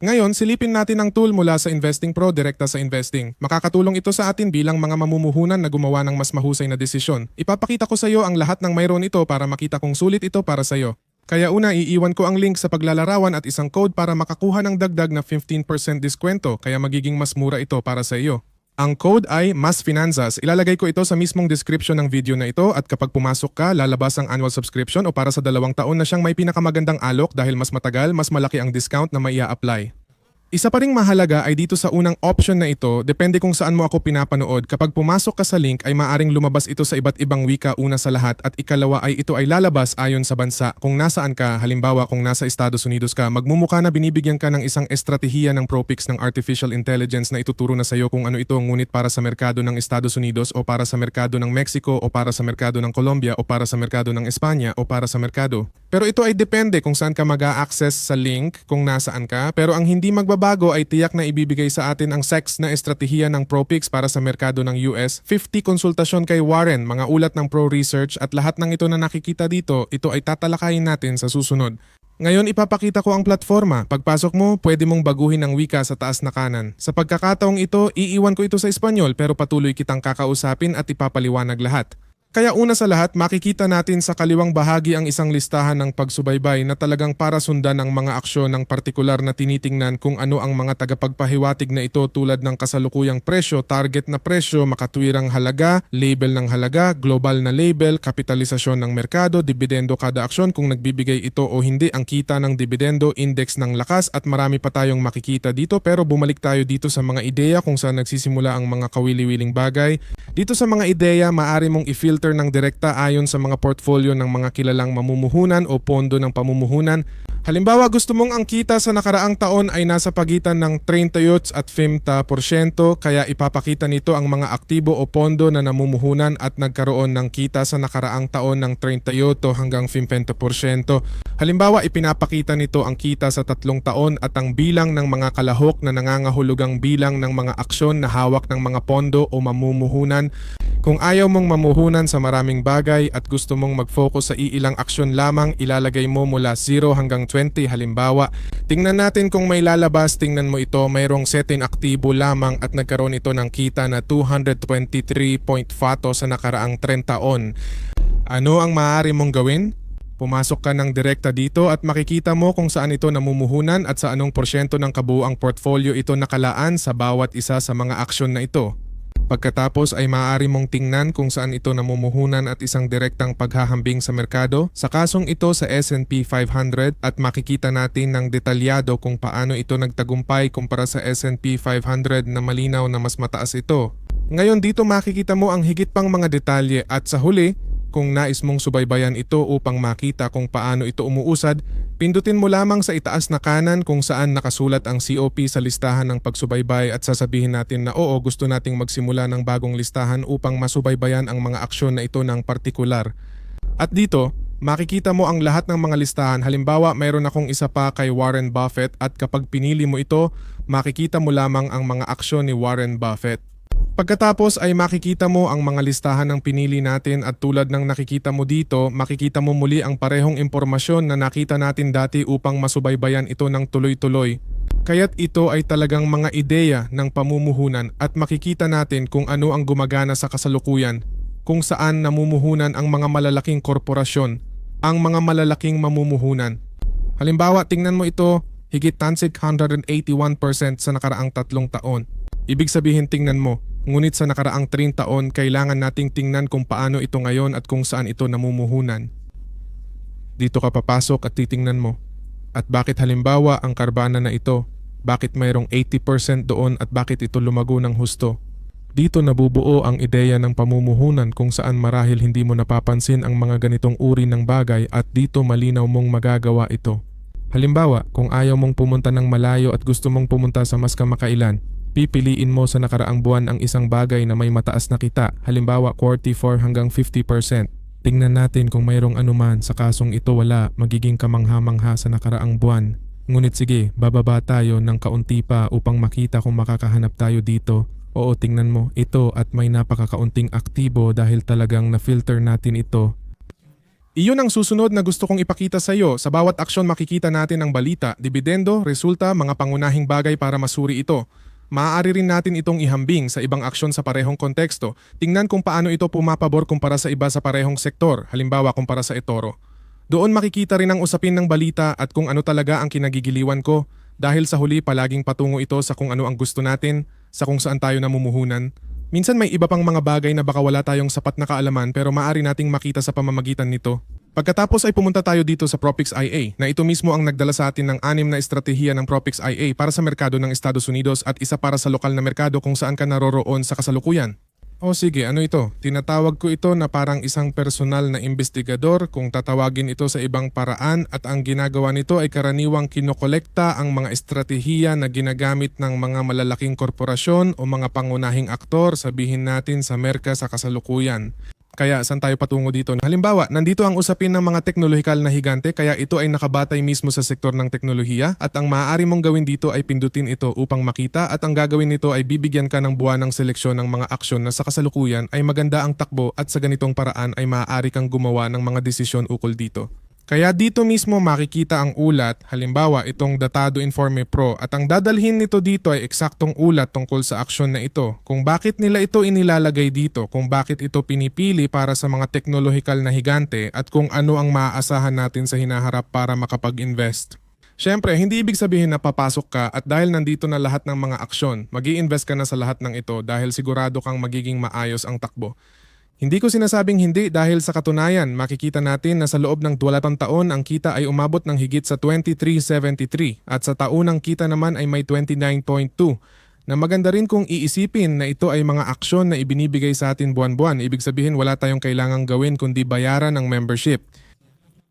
Ngayon, silipin natin ang tool mula sa Investing Pro direkta sa investing. Makakatulong ito sa atin bilang mga mamumuhunan na gumawa ng mas mahusay na desisyon. Ipapakita ko sa iyo ang lahat ng mayroon ito para makita kung sulit ito para sa iyo. Kaya una, iiwan ko ang link sa paglalarawan at isang code para makakuha ng dagdag na 15% diskwento kaya magiging mas mura ito para sa iyo. Ang code ay Mas Finanzas. Ilalagay ko ito sa mismong description ng video na ito at kapag pumasok ka, lalabas ang annual subscription o para sa dalawang taon na siyang may pinakamagandang alok dahil mas matagal, mas malaki ang discount na maia apply Isa pa ring mahalaga ay dito sa unang option na ito, depende kung saan mo ako pinapanood. Kapag pumasok ka sa link ay maaring lumabas ito sa iba't ibang wika una sa lahat at ikalawa ay ito ay lalabas ayon sa bansa. Kung nasaan ka, halimbawa kung nasa Estados Unidos ka, magmumukha na binibigyan ka ng isang estratehiya ng ProPix ng Artificial Intelligence na ituturo na sa iyo kung ano ito ngunit para sa merkado ng Estados Unidos o para sa merkado ng Mexico o para sa merkado ng Colombia o para sa merkado ng Espanya o para sa merkado. Pero ito ay depende kung saan ka mag access sa link kung nasaan ka. Pero ang hindi magbabago ay tiyak na ibibigay sa atin ang sex na estratehiya ng ProPix para sa merkado ng US. 50 konsultasyon kay Warren, mga ulat ng Pro Research at lahat ng ito na nakikita dito, ito ay tatalakayin natin sa susunod. Ngayon ipapakita ko ang platforma. Pagpasok mo, pwede mong baguhin ang wika sa taas na kanan. Sa pagkakataong ito, iiwan ko ito sa Espanyol pero patuloy kitang kakausapin at ipapaliwanag lahat. Kaya una sa lahat, makikita natin sa kaliwang bahagi ang isang listahan ng pagsubaybay na talagang para sundan ang mga aksyon ng partikular na tinitingnan kung ano ang mga tagapagpahiwatig na ito tulad ng kasalukuyang presyo, target na presyo, makatwirang halaga, label ng halaga, global na label, kapitalisasyon ng merkado, dividendo kada aksyon kung nagbibigay ito o hindi ang kita ng dividendo, index ng lakas at marami pa tayong makikita dito pero bumalik tayo dito sa mga ideya kung saan nagsisimula ang mga kawili-wiling bagay. Dito sa mga ideya, maaari mong i-filter ng direkta ayon sa mga portfolio ng mga kilalang mamumuhunan o pondo ng pamumuhunan. Halimbawa, gusto mong ang kita sa nakaraang taon ay nasa pagitan ng 38 at 50% kaya ipapakita nito ang mga aktibo o pondo na namumuhunan at nagkaroon ng kita sa nakaraang taon ng 38 hanggang 50%. Halimbawa, ipinapakita nito ang kita sa tatlong taon at ang bilang ng mga kalahok na nangangahulugang bilang ng mga aksyon na hawak ng mga pondo o mamumuhunan kung ayaw mong mamuhunan sa maraming bagay at gusto mong mag-focus sa iilang aksyon lamang, ilalagay mo mula 0 hanggang 20 halimbawa. Tingnan natin kung may lalabas, tingnan mo ito, mayroong setin aktibo lamang at nagkaroon ito ng kita na 223.4 sa nakaraang 30 taon. Ano ang maaari mong gawin? Pumasok ka ng direkta dito at makikita mo kung saan ito namumuhunan at sa anong porsyento ng kabuuang portfolio ito nakalaan sa bawat isa sa mga aksyon na ito. Pagkatapos ay maaari mong tingnan kung saan ito namumuhunan at isang direktang paghahambing sa merkado. Sa kasong ito sa S&P 500 at makikita natin ng detalyado kung paano ito nagtagumpay kumpara sa S&P 500 na malinaw na mas mataas ito. Ngayon dito makikita mo ang higit pang mga detalye at sa huli, kung nais mong subaybayan ito upang makita kung paano ito umuusad, pindutin mo lamang sa itaas na kanan kung saan nakasulat ang COP sa listahan ng pagsubaybay at sasabihin natin na oo gusto nating magsimula ng bagong listahan upang masubaybayan ang mga aksyon na ito ng partikular. At dito, makikita mo ang lahat ng mga listahan. Halimbawa, mayroon akong isa pa kay Warren Buffett at kapag pinili mo ito, makikita mo lamang ang mga aksyon ni Warren Buffett. Pagkatapos ay makikita mo ang mga listahan ng pinili natin at tulad ng nakikita mo dito, makikita mo muli ang parehong impormasyon na nakita natin dati upang masubaybayan ito ng tuloy-tuloy. Kaya't ito ay talagang mga ideya ng pamumuhunan at makikita natin kung ano ang gumagana sa kasalukuyan, kung saan namumuhunan ang mga malalaking korporasyon, ang mga malalaking mamumuhunan. Halimbawa, tingnan mo ito, higit tansig 181% sa nakaraang tatlong taon. Ibig sabihin tingnan mo, ngunit sa nakaraang 30 taon kailangan nating tingnan kung paano ito ngayon at kung saan ito namumuhunan. Dito ka papasok at titingnan mo. At bakit halimbawa ang karbana na ito, bakit mayroong 80% doon at bakit ito lumago ng husto? Dito nabubuo ang ideya ng pamumuhunan kung saan marahil hindi mo napapansin ang mga ganitong uri ng bagay at dito malinaw mong magagawa ito. Halimbawa, kung ayaw mong pumunta ng malayo at gusto mong pumunta sa mas kamakailan, pipiliin mo sa nakaraang buwan ang isang bagay na may mataas na kita, halimbawa 44 hanggang 50%. Tingnan natin kung mayroong anuman sa kasong ito wala magiging kamangha-mangha sa nakaraang buwan. Ngunit sige, bababa tayo ng kaunti pa upang makita kung makakahanap tayo dito. Oo, tingnan mo, ito at may napakakaunting aktibo dahil talagang na-filter natin ito Iyon ang susunod na gusto kong ipakita sa iyo. Sa bawat aksyon makikita natin ang balita, dibidendo, resulta, mga pangunahing bagay para masuri ito. Maaari rin natin itong ihambing sa ibang aksyon sa parehong konteksto. Tingnan kung paano ito pumapabor kumpara sa iba sa parehong sektor, halimbawa kumpara sa etoro. Doon makikita rin ang usapin ng balita at kung ano talaga ang kinagigiliwan ko dahil sa huli palaging patungo ito sa kung ano ang gusto natin, sa kung saan tayo namumuhunan. Minsan may iba pang mga bagay na baka wala tayong sapat na kaalaman pero maaari nating makita sa pamamagitan nito. Pagkatapos ay pumunta tayo dito sa Propix IA na ito mismo ang nagdala sa atin ng anim na estratehiya ng Propix IA para sa merkado ng Estados Unidos at isa para sa lokal na merkado kung saan ka naroroon sa kasalukuyan. O sige, ano ito? Tinatawag ko ito na parang isang personal na investigador kung tatawagin ito sa ibang paraan at ang ginagawa nito ay karaniwang kinokolekta ang mga estratehiya na ginagamit ng mga malalaking korporasyon o mga pangunahing aktor sabihin natin sa merka sa kasalukuyan. Kaya saan tayo patungo dito? Halimbawa, nandito ang usapin ng mga teknolohikal na higante kaya ito ay nakabatay mismo sa sektor ng teknolohiya at ang maaari mong gawin dito ay pindutin ito upang makita at ang gagawin nito ay bibigyan ka ng buwan ng seleksyon ng mga aksyon na sa kasalukuyan ay maganda ang takbo at sa ganitong paraan ay maaari kang gumawa ng mga desisyon ukol dito. Kaya dito mismo makikita ang ulat, halimbawa itong Datado Informe Pro at ang dadalhin nito dito ay eksaktong ulat tungkol sa aksyon na ito, kung bakit nila ito inilalagay dito, kung bakit ito pinipili para sa mga teknolohikal na higante at kung ano ang maaasahan natin sa hinaharap para makapag-invest. Siyempre, hindi ibig sabihin na papasok ka at dahil nandito na lahat ng mga aksyon, mag invest ka na sa lahat ng ito dahil sigurado kang magiging maayos ang takbo. Hindi ko sinasabing hindi dahil sa katunayan makikita natin na sa loob ng 12 taon ang kita ay umabot ng higit sa 2373 at sa taunang kita naman ay may 29.2 na maganda rin kung iisipin na ito ay mga aksyon na ibinibigay sa atin buwan-buwan. Ibig sabihin wala tayong kailangang gawin kundi bayaran ng membership.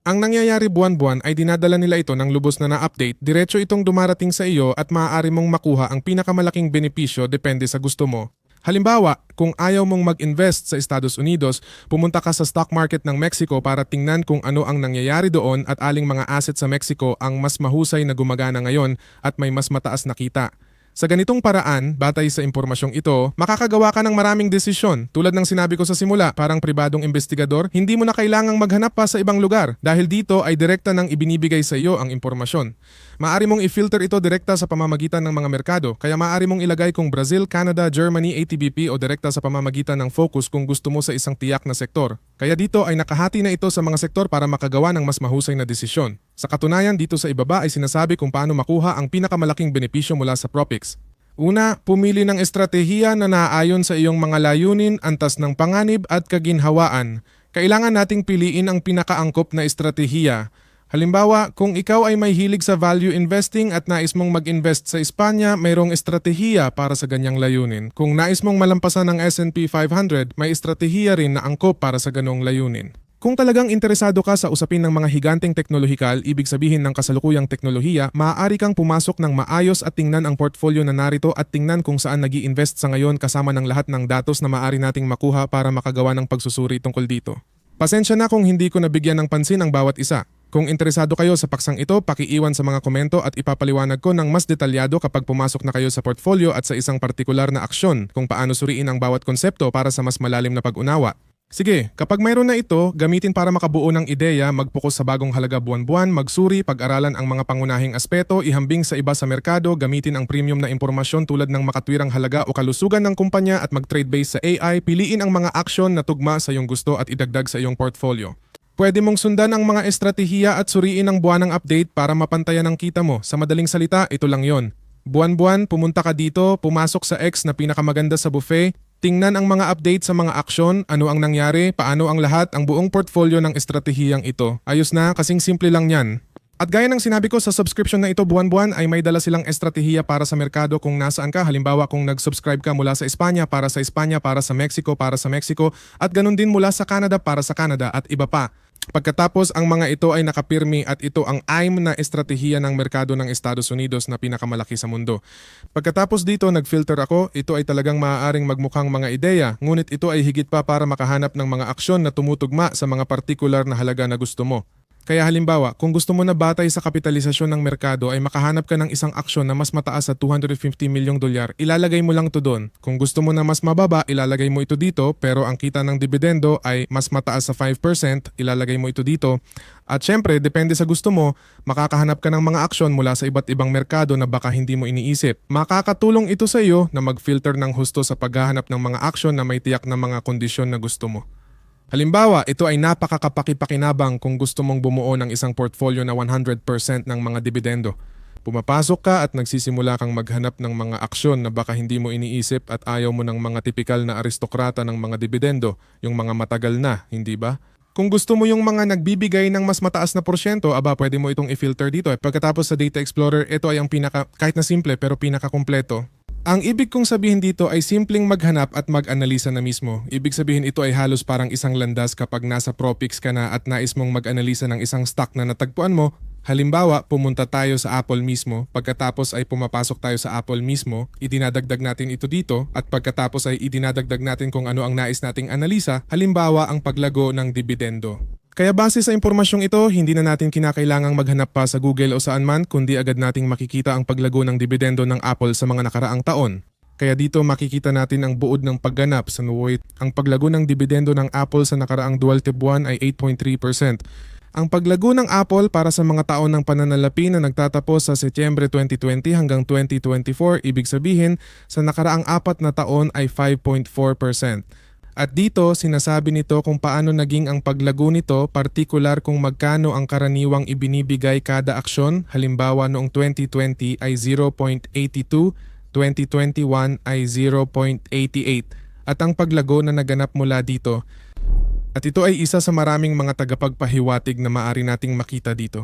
Ang nangyayari buwan-buwan ay dinadala nila ito ng lubos na na-update, diretso itong dumarating sa iyo at maaari mong makuha ang pinakamalaking benepisyo depende sa gusto mo. Halimbawa, kung ayaw mong mag-invest sa Estados Unidos, pumunta ka sa stock market ng Mexico para tingnan kung ano ang nangyayari doon at aling mga asset sa Mexico ang mas mahusay na gumagana ngayon at may mas mataas na kita. Sa ganitong paraan, batay sa impormasyong ito, makakagawa ka ng maraming desisyon. Tulad ng sinabi ko sa simula, parang pribadong investigador, hindi mo na kailangang maghanap pa sa ibang lugar dahil dito ay direkta nang ibinibigay sa iyo ang impormasyon. Maari mong i-filter ito direkta sa pamamagitan ng mga merkado, kaya maari mong ilagay kung Brazil, Canada, Germany, ATBP o direkta sa pamamagitan ng focus kung gusto mo sa isang tiyak na sektor. Kaya dito ay nakahati na ito sa mga sektor para makagawa ng mas mahusay na desisyon. Sa katunayan, dito sa ibaba ay sinasabi kung paano makuha ang pinakamalaking benepisyo mula sa Propix. Una, pumili ng estratehiya na naaayon sa iyong mga layunin, antas ng panganib at kaginhawaan. Kailangan nating piliin ang pinakaangkop na estratehiya. Halimbawa, kung ikaw ay may hilig sa value investing at nais mong mag-invest sa Espanya, mayroong estratehiya para sa ganyang layunin. Kung nais mong malampasan ng S&P 500, may estratehiya rin na angkop para sa ganong layunin. Kung talagang interesado ka sa usapin ng mga higanteng teknolohikal, ibig sabihin ng kasalukuyang teknolohiya, maaari kang pumasok ng maayos at tingnan ang portfolio na narito at tingnan kung saan nag invest sa ngayon kasama ng lahat ng datos na maaari nating makuha para makagawa ng pagsusuri tungkol dito. Pasensya na kung hindi ko nabigyan ng pansin ang bawat isa. Kung interesado kayo sa paksang ito, pakiiwan sa mga komento at ipapaliwanag ko ng mas detalyado kapag pumasok na kayo sa portfolio at sa isang partikular na aksyon kung paano suriin ang bawat konsepto para sa mas malalim na pag-unawa. Sige, kapag mayroon na ito, gamitin para makabuo ng ideya, magpokus sa bagong halaga buwan-buwan, magsuri, pag-aralan ang mga pangunahing aspeto, ihambing sa iba sa merkado, gamitin ang premium na impormasyon tulad ng makatwirang halaga o kalusugan ng kumpanya at mag-trade base sa AI, piliin ang mga aksyon na tugma sa iyong gusto at idagdag sa iyong portfolio. Pwede mong sundan ang mga estratehiya at suriin ang buwanang update para mapantayan ang kita mo. Sa madaling salita, ito lang yon. Buwan-buwan, pumunta ka dito, pumasok sa X na pinakamaganda sa buffet, tingnan ang mga update sa mga aksyon, ano ang nangyari, paano ang lahat, ang buong portfolio ng estratehiyang ito. Ayos na, kasing simple lang yan. At gaya ng sinabi ko sa subscription na ito buwan-buwan ay may dala silang estratehiya para sa merkado kung nasaan ka. Halimbawa kung nag-subscribe ka mula sa Espanya para sa Espanya, para sa Mexico, para sa Mexico at ganun din mula sa Canada para sa Canada at iba pa. Pagkatapos ang mga ito ay nakapirmi at ito ang AIM na estratehiya ng merkado ng Estados Unidos na pinakamalaki sa mundo. Pagkatapos dito nag-filter ako, ito ay talagang maaaring magmukhang mga ideya, ngunit ito ay higit pa para makahanap ng mga aksyon na tumutugma sa mga partikular na halaga na gusto mo. Kaya halimbawa, kung gusto mo na batay sa kapitalisasyon ng merkado ay makahanap ka ng isang aksyon na mas mataas sa 250 milyong dolyar, ilalagay mo lang to doon. Kung gusto mo na mas mababa, ilalagay mo ito dito, pero ang kita ng dividendo ay mas mataas sa 5%, ilalagay mo ito dito. At syempre, depende sa gusto mo, makakahanap ka ng mga aksyon mula sa iba't ibang merkado na baka hindi mo iniisip. Makakatulong ito sa iyo na mag-filter ng husto sa paghahanap ng mga aksyon na may tiyak na mga kondisyon na gusto mo. Halimbawa, ito ay napakakapakipakinabang kung gusto mong bumuo ng isang portfolio na 100% ng mga dividendo. Pumapasok ka at nagsisimula kang maghanap ng mga aksyon na baka hindi mo iniisip at ayaw mo ng mga tipikal na aristokrata ng mga dividendo, yung mga matagal na, hindi ba? Kung gusto mo yung mga nagbibigay ng mas mataas na porsyento, aba pwede mo itong i-filter dito. Pagkatapos sa Data Explorer, ito ay ang pinaka, kahit na simple pero pinaka-kumpleto. Ang ibig kong sabihin dito ay simpleng maghanap at mag-analisa na mismo. Ibig sabihin ito ay halos parang isang landas kapag nasa Propix ka na at nais mong mag-analisa ng isang stock na natagpuan mo. Halimbawa, pumunta tayo sa Apple mismo, pagkatapos ay pumapasok tayo sa Apple mismo, idinadagdag natin ito dito, at pagkatapos ay idinadagdag natin kung ano ang nais nating analisa, halimbawa ang paglago ng dividendo. Kaya base sa impormasyong ito, hindi na natin kinakailangang maghanap pa sa Google o saan man kundi agad nating makikita ang paglago ng dividendo ng Apple sa mga nakaraang taon. Kaya dito makikita natin ang buod ng pagganap sa Nuwait. Ang paglago ng dividendo ng Apple sa nakaraang dual tip 1 ay 8.3%. Ang paglago ng Apple para sa mga taon ng pananalapi na nagtatapos sa Setyembre 2020 hanggang 2024, ibig sabihin sa nakaraang apat na taon ay 5.4%. At dito, sinasabi nito kung paano naging ang paglago nito, partikular kung magkano ang karaniwang ibinibigay kada aksyon, halimbawa noong 2020 ay 0.82, 2021 ay 0.88. At ang paglago na naganap mula dito, at ito ay isa sa maraming mga tagapagpahiwatig na maari nating makita dito.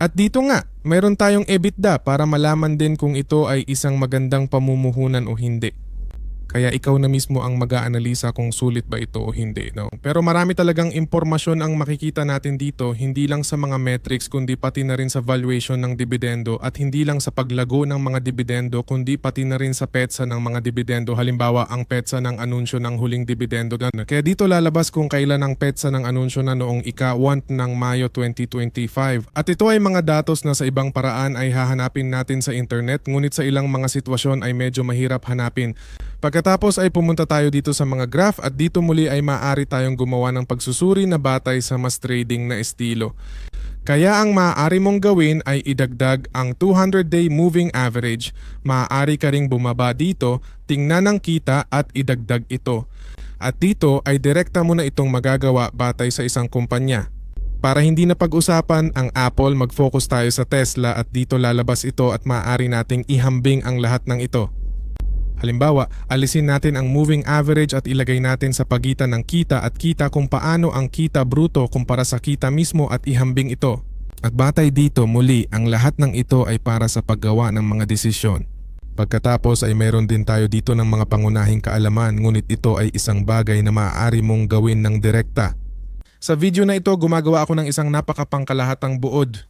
At dito nga, mayroon tayong EBITDA para malaman din kung ito ay isang magandang pamumuhunan o hindi. Kaya ikaw na mismo ang mag-aanalisa kung sulit ba ito o hindi. No? Pero marami talagang impormasyon ang makikita natin dito, hindi lang sa mga metrics kundi pati na rin sa valuation ng dividendo at hindi lang sa paglago ng mga dividendo kundi pati na rin sa petsa ng mga dividendo. Halimbawa, ang petsa ng anunsyo ng huling dividendo. Kaya dito lalabas kung kailan ang petsa ng anunsyo na noong ika-1 ng Mayo 2025. At ito ay mga datos na sa ibang paraan ay hahanapin natin sa internet ngunit sa ilang mga sitwasyon ay medyo mahirap hanapin. Pagkatapos ay pumunta tayo dito sa mga graph at dito muli ay maaari tayong gumawa ng pagsusuri na batay sa mas trading na estilo. Kaya ang maaari mong gawin ay idagdag ang 200-day moving average. Maaari ka ring bumaba dito, tingnan ang kita at idagdag ito. At dito ay direkta mo na itong magagawa batay sa isang kumpanya. Para hindi na pag-usapan ang Apple, mag-focus tayo sa Tesla at dito lalabas ito at maaari nating ihambing ang lahat ng ito. Halimbawa, alisin natin ang moving average at ilagay natin sa pagitan ng kita at kita kung paano ang kita bruto kumpara sa kita mismo at ihambing ito. At batay dito muli, ang lahat ng ito ay para sa paggawa ng mga desisyon. Pagkatapos ay mayroon din tayo dito ng mga pangunahing kaalaman ngunit ito ay isang bagay na maaari mong gawin ng direkta. Sa video na ito, gumagawa ako ng isang napakapangkalahatang buod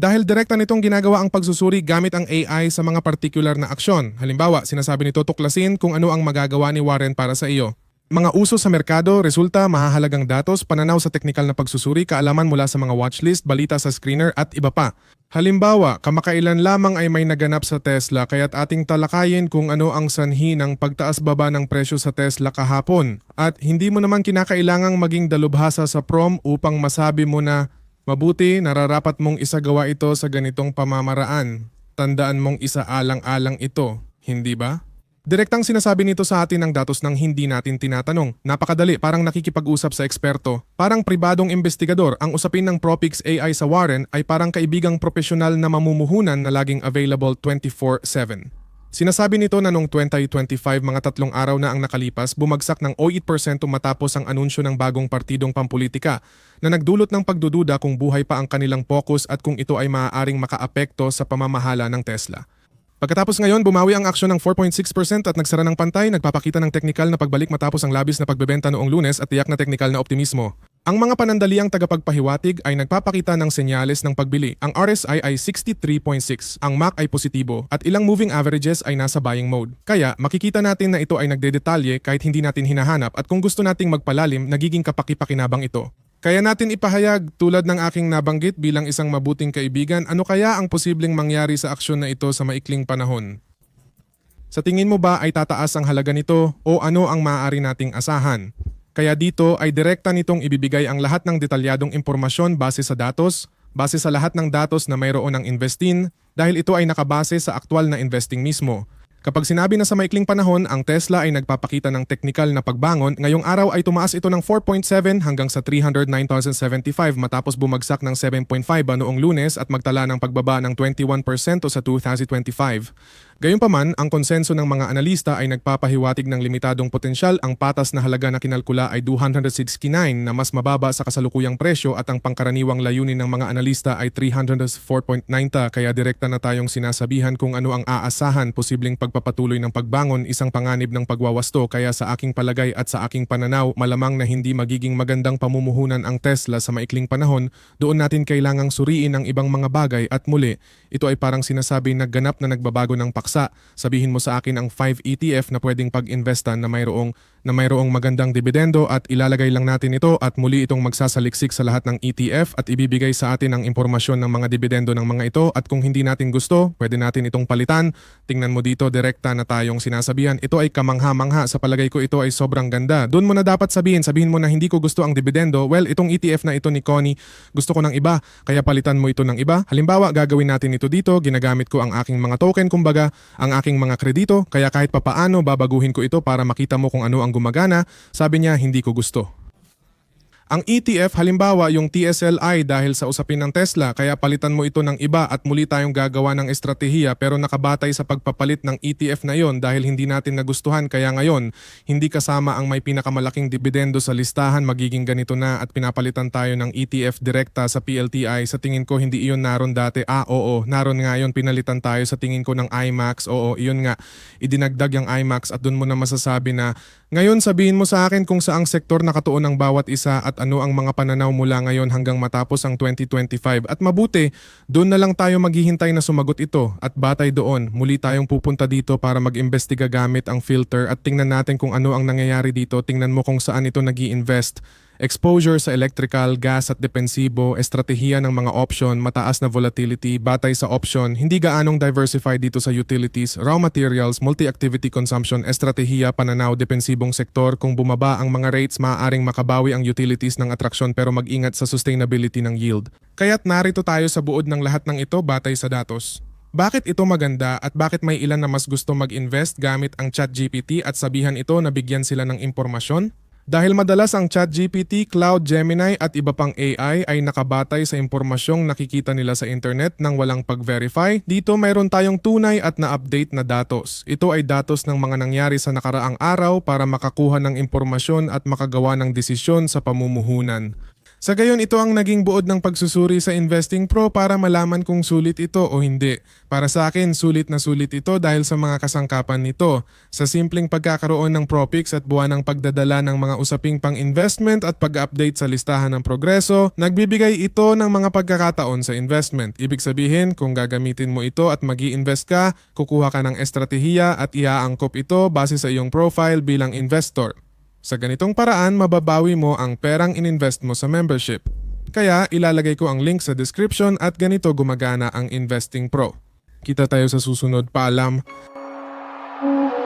dahil direkta nitong ginagawa ang pagsusuri gamit ang AI sa mga partikular na aksyon. Halimbawa, sinasabi nito tuklasin kung ano ang magagawa ni Warren para sa iyo. Mga uso sa merkado, resulta, mahahalagang datos, pananaw sa teknikal na pagsusuri, kaalaman mula sa mga watchlist, balita sa screener at iba pa. Halimbawa, kamakailan lamang ay may naganap sa Tesla kaya't ating talakayin kung ano ang sanhi ng pagtaas-baba ng presyo sa Tesla kahapon. At hindi mo naman kinakailangang maging dalubhasa sa prom upang masabi mo na Mabuti nararapat mong isagawa ito sa ganitong pamamaraan. Tandaan mong isaalang-alang ito, hindi ba? Direktang sinasabi nito sa atin ang datos ng hindi natin tinatanong. Napakadali, parang nakikipag-usap sa eksperto. Parang pribadong investigador, ang usapin ng Propix AI sa Warren ay parang kaibigang profesional na mamumuhunan na laging available 24-7. Sinasabi nito na noong 2025 mga tatlong araw na ang nakalipas, bumagsak ng 0.8% matapos ang anunsyo ng bagong partidong pampolitika na nagdulot ng pagdududa kung buhay pa ang kanilang focus at kung ito ay maaaring makaapekto sa pamamahala ng Tesla. Pagkatapos ngayon, bumawi ang aksyon ng 4.6% at nagsara ng pantay, nagpapakita ng teknikal na pagbalik matapos ang labis na pagbebenta noong lunes at tiyak na teknikal na optimismo. Ang mga panandaliang tagapagpahiwatig ay nagpapakita ng senyales ng pagbili. Ang RSI ay 63.6, ang MAC ay positibo at ilang moving averages ay nasa buying mode. Kaya makikita natin na ito ay nagdedetalye kahit hindi natin hinahanap at kung gusto nating magpalalim, nagiging kapakipakinabang ito. Kaya natin ipahayag tulad ng aking nabanggit bilang isang mabuting kaibigan, ano kaya ang posibleng mangyari sa aksyon na ito sa maikling panahon? Sa tingin mo ba ay tataas ang halaga nito o ano ang maaari nating asahan? Kaya dito ay direkta nitong ibibigay ang lahat ng detalyadong impormasyon base sa datos, base sa lahat ng datos na mayroon ng investin dahil ito ay nakabase sa aktwal na investing mismo. Kapag sinabi na sa maikling panahon, ang Tesla ay nagpapakita ng teknikal na pagbangon, ngayong araw ay tumaas ito ng 4.7 hanggang sa 309,075 matapos bumagsak ng 7.5 noong lunes at magtala ng pagbaba ng 21% sa 2025. Gayunpaman, ang konsenso ng mga analista ay nagpapahiwatig ng limitadong potensyal. Ang patas na halaga na kinalkula ay 269 na mas mababa sa kasalukuyang presyo at ang pangkaraniwang layunin ng mga analista ay 304.90 kaya direkta na tayong sinasabihan kung ano ang aasahan posibleng pagpapatuloy ng pagbangon isang panganib ng pagwawasto. Kaya sa aking palagay at sa aking pananaw malamang na hindi magiging magandang pamumuhunan ang Tesla sa maikling panahon. Doon natin kailangang suriin ang ibang mga bagay at muli ito ay parang sinasabi na ganap na nagbabago ng paksa sabihin mo sa akin ang 5 ETF na pwedeng pag-investan na mayroong na mayroong magandang dividendo at ilalagay lang natin ito at muli itong magsasaliksik sa lahat ng ETF at ibibigay sa atin ang impormasyon ng mga dividendo ng mga ito at kung hindi natin gusto, pwede natin itong palitan. Tingnan mo dito direkta na tayong sinasabihan. Ito ay kamangha-mangha. Sa palagay ko ito ay sobrang ganda. Doon mo na dapat sabihin, sabihin mo na hindi ko gusto ang dividendo. Well, itong ETF na ito ni Connie, gusto ko ng iba, kaya palitan mo ito ng iba. Halimbawa, gagawin natin ito dito, ginagamit ko ang aking mga token, kumbaga, ang aking mga kredito, kaya kahit papaano babaguhin ko ito para makita mo kung ano ang gumagana, sabi niya hindi ko gusto. Ang ETF halimbawa yung TSLI dahil sa usapin ng Tesla kaya palitan mo ito ng iba at muli tayong gagawa ng estratehiya pero nakabatay sa pagpapalit ng ETF na yon dahil hindi natin nagustuhan kaya ngayon hindi kasama ang may pinakamalaking dividendo sa listahan magiging ganito na at pinapalitan tayo ng ETF direkta sa PLTI sa tingin ko hindi iyon naroon dati. Ah oo naroon nga yun. Pinalitan tayo sa tingin ko ng IMAX oo iyon nga. Idinagdag yung IMAX at doon mo na masasabi na ngayon sabihin mo sa akin kung saang sektor nakatuon ang bawat isa at ano ang mga pananaw mula ngayon hanggang matapos ang 2025. At mabuti, doon na lang tayo maghihintay na sumagot ito at batay doon, muli tayong pupunta dito para mag-imbestiga gamit ang filter at tingnan natin kung ano ang nangyayari dito. Tingnan mo kung saan ito nag invest exposure sa electrical, gas at depensibo, estratehiya ng mga option, mataas na volatility, batay sa option, hindi gaanong diversified dito sa utilities, raw materials, multi-activity consumption, estratehiya, pananaw, depensibong sektor, kung bumaba ang mga rates, maaaring makabawi ang utilities ng atraksyon pero mag-ingat sa sustainability ng yield. Kaya't narito tayo sa buod ng lahat ng ito batay sa datos. Bakit ito maganda at bakit may ilan na mas gusto mag-invest gamit ang ChatGPT at sabihan ito na bigyan sila ng impormasyon? Dahil madalas ang ChatGPT, Cloud Gemini at iba pang AI ay nakabatay sa impormasyong nakikita nila sa internet nang walang pag-verify, dito mayroon tayong tunay at na-update na datos. Ito ay datos ng mga nangyari sa nakaraang araw para makakuha ng impormasyon at makagawa ng desisyon sa pamumuhunan. Sa gayon, ito ang naging buod ng pagsusuri sa Investing Pro para malaman kung sulit ito o hindi. Para sa akin, sulit na sulit ito dahil sa mga kasangkapan nito. Sa simpleng pagkakaroon ng Propix at buwan ng pagdadala ng mga usaping pang-investment at pag-update sa listahan ng progreso, nagbibigay ito ng mga pagkakataon sa investment. Ibig sabihin, kung gagamitin mo ito at mag invest ka, kukuha ka ng estratehiya at iaangkop ito base sa iyong profile bilang investor. Sa ganitong paraan, mababawi mo ang perang ininvest mo sa membership. Kaya ilalagay ko ang link sa description at ganito gumagana ang Investing Pro. Kita tayo sa susunod paalam. Thank